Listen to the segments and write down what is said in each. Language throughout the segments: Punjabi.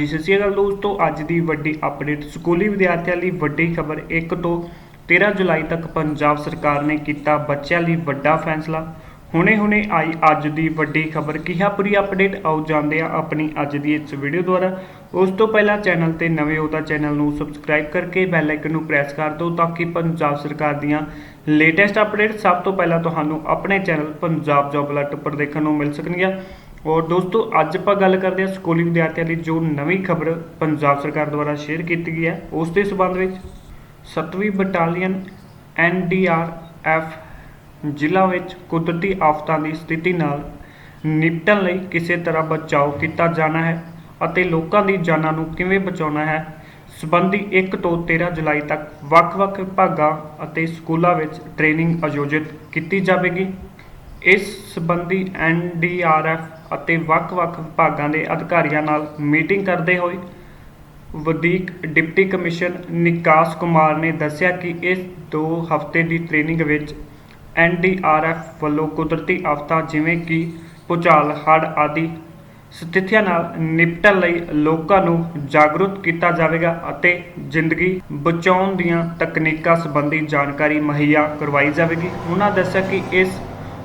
ਜੀ, ਸਤਿ ਸ਼੍ਰੀ ਅਕਾਲ ਦੋਸਤੋ, ਅੱਜ ਦੀ ਵੱਡੀ ਅਪਡੇਟ ਸਕੂਲੀ ਵਿਦਿਆਰਥੀਆਂ ਲਈ ਵੱਡੀ ਖਬਰ 1 ਤੋਂ 13 ਜੁਲਾਈ ਤੱਕ ਪੰਜਾਬ ਸਰਕਾਰ ਨੇ ਕੀਤਾ ਬੱਚਿਆਂ ਲਈ ਵੱਡਾ ਫੈਸਲਾ। ਹੁਣੇ-ਹੁਣੇ ਆਈ ਅੱਜ ਦੀ ਵੱਡੀ ਖਬਰ। ਕਿਹਾ ਪੂਰੀ ਅਪਡੇਟ ਆਓ ਜਾਣਦੇ ਹਾਂ ਆਪਣੀ ਅੱਜ ਦੀ ਇਸ ਵੀਡੀਓ ਦੁਆਰਾ। ਉਸ ਤੋਂ ਪਹਿਲਾਂ ਚੈਨਲ ਤੇ ਨਵੇਂ ਹੋ ਤਾਂ ਚੈਨਲ ਨੂੰ ਸਬਸਕ੍ਰਾਈਬ ਕਰਕੇ ਬੈਲ ਆਈਕਨ ਨੂੰ ਪ੍ਰੈਸ ਕਰ ਦਿਓ ਤਾਂ ਕਿ ਪੰਜਾਬ ਸਰਕਾਰ ਦੀਆਂ ਲੇਟੈਸਟ ਅਪਡੇਟ ਸਭ ਤੋਂ ਪਹਿਲਾਂ ਤੁਹਾਨੂੰ ਆਪਣੇ ਚੈਨਲ ਪੰਜਾਬ ਜੌਬ ਅਲਰਟ ਉੱਪਰ ਦੇਖਣ ਨੂੰ ਮਿਲ ਸਕਣਗੀਆਂ। ਔਰ ਦੋਸਤੋ, ਅੱਜ ਆਪਾਂ ਗੱਲ ਕਰਦੇ ਹਾਂ ਸਕੂਲੀ ਵਿਦਿਆਰਥੀਆਂ ਲਈ ਜੋ ਨਵੀਂ ਖਬਰ ਪੰਜਾਬ ਸਰਕਾਰ ਦੁਆਰਾ ਸ਼ੇਅਰ ਕੀਤੀ ਗਈ ਹੈ। ਉਸ ਦੇ ਸਬੰਧ ਵਿੱਚ 7ਵੀਂ ਬਟਾਲੀਅਨ ਐਨਡੀਆਰਐਫ ਜ਼ਿਲ੍ਹਾ ਵਿੱਚ ਕੁਦਰਤੀ ਆਫਤਾਂ ਦੀ ਸਥਿਤੀ ਨਾਲ ਨਿਪਟਣ ਲਈ ਕਿਸੇ ਤਰ੍ਹਾਂ ਬਚਾਓ ਕੀਤਾ ਜਾਣਾ ਹੈ ਅਤੇ ਲੋਕਾਂ ਦੀ ਜਾਨਾਂ ਨੂੰ ਕਿਵੇਂ ਬਚਾਉਣਾ ਹੈ, ਸਬੰਧੀ 1 ਤੋਂ 13 ਜੁਲਾਈ ਤੱਕ ਵੱਖ-ਵੱਖ ਵਿਭਾਗਾਂ ਅਤੇ ਸਕੂਲਾਂ ਵਿੱਚ ਟ੍ਰੇਨਿੰਗ ਆਯੋਜਿਤ ਕੀਤੀ ਜਾਵੇਗੀ। ਇਸ ਸੰਬੰਧੀ ਐਨਡੀਆਰਐਫ ਅਤੇ ਵੱਖ-ਵੱਖ ਵਿਭਾਗਾਂ ਦੇ ਅਧਿਕਾਰੀਆਂ ਨਾਲ ਮੀਟਿੰਗ ਕਰਦੇ ਹੋਏ ਵਧੀਕ ਡਿਪਟੀ ਕਮਿਸ਼ਨਰ ਨਿਕਾਸ ਕੁਮਾਰ ਨੇ ਦੱਸਿਆ ਕਿ ਇਸ 2 ਹਫ਼ਤੇ ਦੀ ਟ੍ਰੇਨਿੰਗ ਵਿੱਚ ਐਨਡੀਆਰਐਫ ਵੱਲੋਂ ਕੁਦਰਤੀ ਆਫਤਾਂ ਜਿਵੇਂ ਕਿ ਭੂਚਾਲ, ਹੜ੍ਹ ਆਦਿ ਸਥਿਤੀਆਂ ਨਾਲ ਨਿਪਟਣ ਲਈ ਲੋਕਾਂ ਨੂੰ ਜਾਗਰੂਕ ਕੀਤਾ ਜਾਵੇਗਾ ਅਤੇ ਜ਼ਿੰਦਗੀ ਬਚਾਉਣ ਦੀਆਂ ਤਕਨੀਕਾਂ ਸੰਬੰਧੀ ਜਾਣਕਾਰੀ ਮੁਹੱਈਆ ਕਰਵਾਈ ਜਾਵੇਗੀ। ਉਹਨਾਂ ਦੱਸਿਆ ਕਿ ਇਸ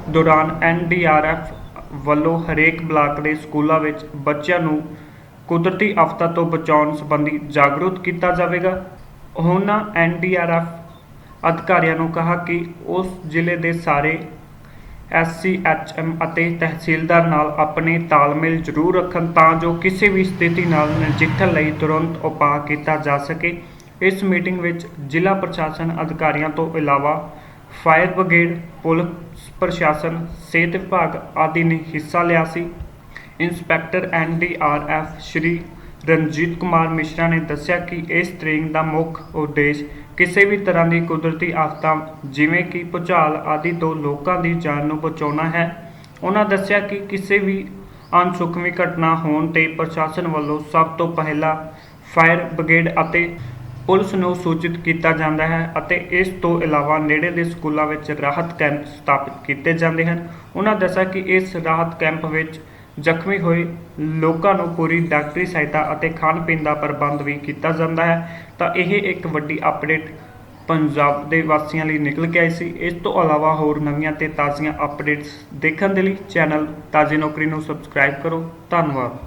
ਦੌਰਾਨ ਐਨਡੀਆਰਐਫ ਵੱਲੋਂ ਹਰੇਕ ਬਲਾਕ ਦੇ ਸਕੂਲਾਂ ਵਿੱਚ ਬੱਚਿਆਂ ਨੂੰ ਕੁਦਰਤੀ ਆਫਤਾਂ ਤੋਂ ਬਚਾਉਣ ਸੰਬੰਧੀ ਜਾਗਰੂਕ ਕੀਤਾ ਜਾਵੇਗਾ। ਉਹਨਾਂ ਐਨਡੀਆਰਐਫ ਅਧਿਕਾਰੀਆਂ ਨੂੰ ਕਹਾ ਕਿ ਉਸ ਜ਼ਿਲ੍ਹੇ ਦੇ ਸਾਰੇ ਐਸਸੀਐਚਐਮ ਅਤੇ ਤਹਿਸੀਲਦਾਰ ਨਾਲ ਆਪਣੇ ਤਾਲਮੇਲ ਜ਼ਰੂਰ ਰੱਖਣ ਤਾਂ ਜੋ ਕਿਸੇ ਵੀ ਸਥਿਤੀ ਨਾਲ ਨਜਿੱਠਣ ਲਈ ਤੁਰੰਤ ਉਪਾਅ ਕੀਤਾ ਜਾ ਸਕੇ। ਇਸ ਮੀਟਿੰਗ ਵਿੱਚ ਜ਼ਿਲ੍ਹਾ ਪ੍ਰਸ਼ਾਸਨ ਅਧਿਕਾਰੀਆਂ ਤੋਂ ਇਲਾਵਾ ਫਾਇਰ ਬ੍ਰਿਗੇਡ, ਪੁਲਿਸ, ਪ੍ਰਸ਼ਾਸਨ, ਸਿਹਤ ਵਿਭਾਗ ਆਦਿ ਨੇ ਹਿੱਸਾ ਲਿਆ ਸੀ। ਇੰਸਪੈਕਟਰ ਐਨਡੀਆਰਐਫ ਸ਼੍ਰੀ ਰਣਜੀਤ ਕੁਮਾਰ ਮਿਸ਼ਰਾ ਨੇ ਦੱਸਿਆ ਕਿ ਇਸ ਟ੍ਰੇਨਿੰਗ ਦਾ ਮੁੱਖ ਉਦੇਸ਼ ਕਿਸੇ ਵੀ ਤਰ੍ਹਾਂ ਦੀ ਕੁਦਰਤੀ ਆਫਤਾਂ, ਜਿਵੇਂ ਕਿ ਭੂਚਾਲ ਆਦਿ ਤੋਂ ਲੋਕਾਂ ਦੀ ਜਾਨ ਨੂੰ ਬਚਾਉਣਾ ਹੈ। ਉਹਨਾਂ ਦੱਸਿਆ ਕਿ ਕਿਸੇ ਵੀ ਅਣਸੁਖਵੀਂ ਘਟਨਾ ਹੋਣ ਤੇ ਪ੍ਰਸ਼ਾਸਨ ਵੱਲੋਂ ਸਭ ਤੋਂ ਪਹਿਲਾਂ ਫਾਇਰ ਬ੍ਰਿਗੇਡ ਅਤੇ ਪੁਲਿਸ ਨੂੰ ਸੂਚਿਤ ਕੀਤਾ ਜਾਂਦਾ ਹੈ ਅਤੇ ਇਸ ਤੋਂ ਇਲਾਵਾ ਨੇੜੇ ਦੇ ਸਕੂਲਾਂ ਵਿੱਚ ਰਾਹਤ ਕੈਂਪ ਸਥਾਪਿਤ ਕੀਤੇ ਜਾਂਦੇ ਹਨ। ਉਹਨਾਂ ਦੱਸਿਆ ਕਿ ਇਸ ਰਾਹਤ ਕੈਂਪ ਵਿੱਚ ਜ਼ਖਮੀ ਹੋਏ ਲੋਕਾਂ ਨੂੰ ਪੂਰੀ ਡਾਕਟਰੀ ਸਹਾਇਤਾ ਅਤੇ ਖਾਣ ਪੀਣ ਦਾ ਪ੍ਰਬੰਧ ਵੀ ਕੀਤਾ ਜਾਂਦਾ ਹੈ। ਤਾਂ ਇਹ ਇੱਕ ਵੱਡੀ ਅਪਡੇਟ ਪੰਜਾਬ ਦੇ ਵਾਸੀਆਂ ਲਈ ਨਿਕਲ ਕੇ ਆਈ ਸੀ। ਇਸ ਤੋਂ ਇਲਾਵਾ ਹੋਰ ਨਵੀਆਂ ਤੇ ਤਾਜ਼ੀਆਂ ਅਪਡੇਟਸ ਦੇਖਣ ਦੇ ਲਈ ਚੈਨਲ ਤਾਜ਼ੀ ਨੌਕਰੀ ਨੂੰ ਸਬਸਕ੍ਰਾਈਬ ਕਰੋ। ਧੰਨਵਾਦ।